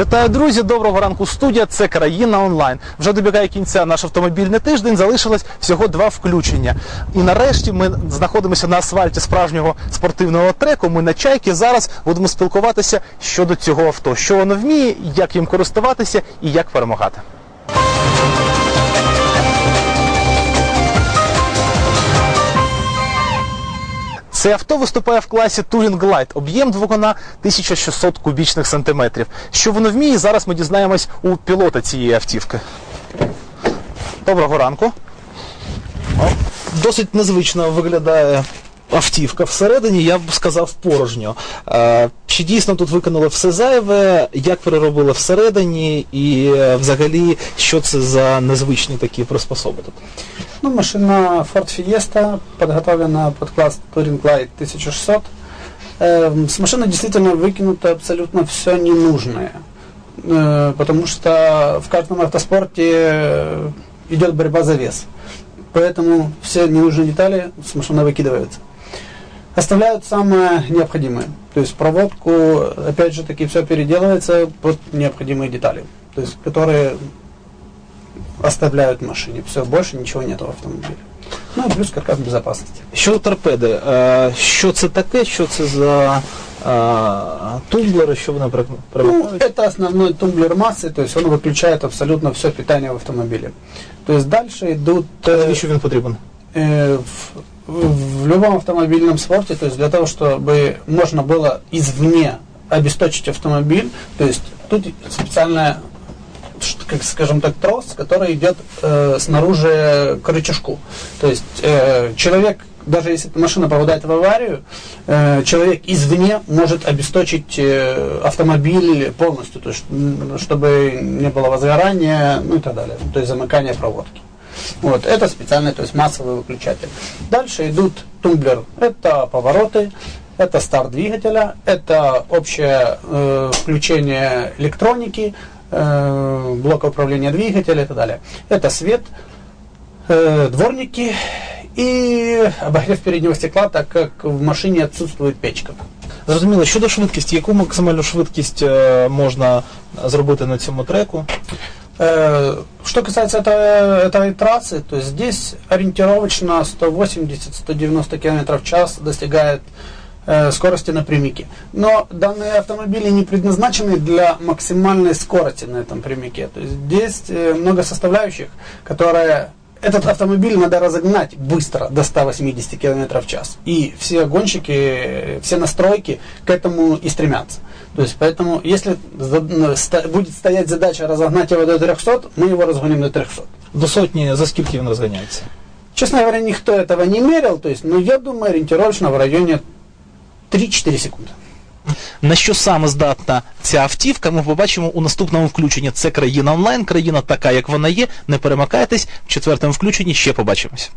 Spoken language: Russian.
Вітаю, друзі! Доброго ранку, студія. Це країна онлайн. Вже добігає кінця наш автомобільний тиждень. Залишилось всього два включення. І нарешті ми знаходимося на асфальті справжнього спортивного треку. Ми на чайки. Зараз будемо спілкуватися щодо цього авто, що воно вміє, як їм користуватися і як перемагати. Це авто виступає в класі Touring Light, об'єм двигуна 1600 кубічних сантиметрів. Що воно вміє, зараз ми дізнаємось у пілота цієї автівки. Доброго ранку. Досить незвично виглядає автівка всередині, я б сказав, порожньо. Е, Чи дійсно тут виконали все зайве, як переробили всередині, і е, взагалі, що це за незвичні такі приспособи тут? Ну, машина Ford Fiesta подготовлена под класс Touring Light 1600. Эм, С машины действительно выкинуто абсолютно все ненужное. Э, Потому что в каждом автоспорте э, идет борьба за вес. Поэтому все ненужные детали с машины выкидываются. Оставляют самое необходимое. То есть проводку, опять же таки, все переделывается под необходимые детали. То есть, которые оставляют в машине. Все, больше ничего нет в автомобиле. Ну и плюс каркас безопасности. Щодо торпеди, е, що це таке, що це за е, тумблери, що вони при- Ну, примикають? это основной тумблер массы, то есть он выключает абсолютно все питание в автомобиле. То есть дальше идут э, Навіщо він потрібен? э, в, в любом автомобильном спорте, то есть для того, чтобы можно было извне обесточить автомобиль, то есть тут специальная, как скажем так, трос, который идет э, снаружи к рычажку. То есть э, человек, даже если машина попадает в аварию, э, человек извне может обесточить э, автомобиль полностью, то есть, чтобы не было возгорания, ну и так далее, то есть замыкания проводки. Вот, это специальный, то есть массовый выключатель. Дальше идут тумблер. Это повороты, это старт двигателя, это общее э, включение электроники, э, блока управления двигателя и так далее. Это свет, э, дворники и обогрев переднего стекла, так как в машине отсутствует печка. Зрозуміло, щодо швидкості, яку максимальну швидкість е, можна зробити на цьому треку? Э, Что касается этой, этой трассы, то здесь ориентировочно 180-190 км в час достигает э, скорости напрямике. Но данные автомобили не предназначены для максимальной скорости на этом прямике. То есть здесь э, много составляющих, которые этот автомобиль надо разогнать быстро до 180 км в час. И все гонщики, э, все настройки к этому и стремятся. То есть поэтому, если за- ну, ста- будет стоять задача разогнать его до 300, мы его разгоним до 300. До сотні за скільки він розганяється? Честно говоря, никто этого не мерил, то есть, но я думаю, ориентировочно в районе 3-4 секунды. На що саме здатна ця автівка, ми побачимо у наступному включенні. Це країна онлайн, країна така, як вона є. Не перемикайтесь. В четвертому включенні ще побачимось.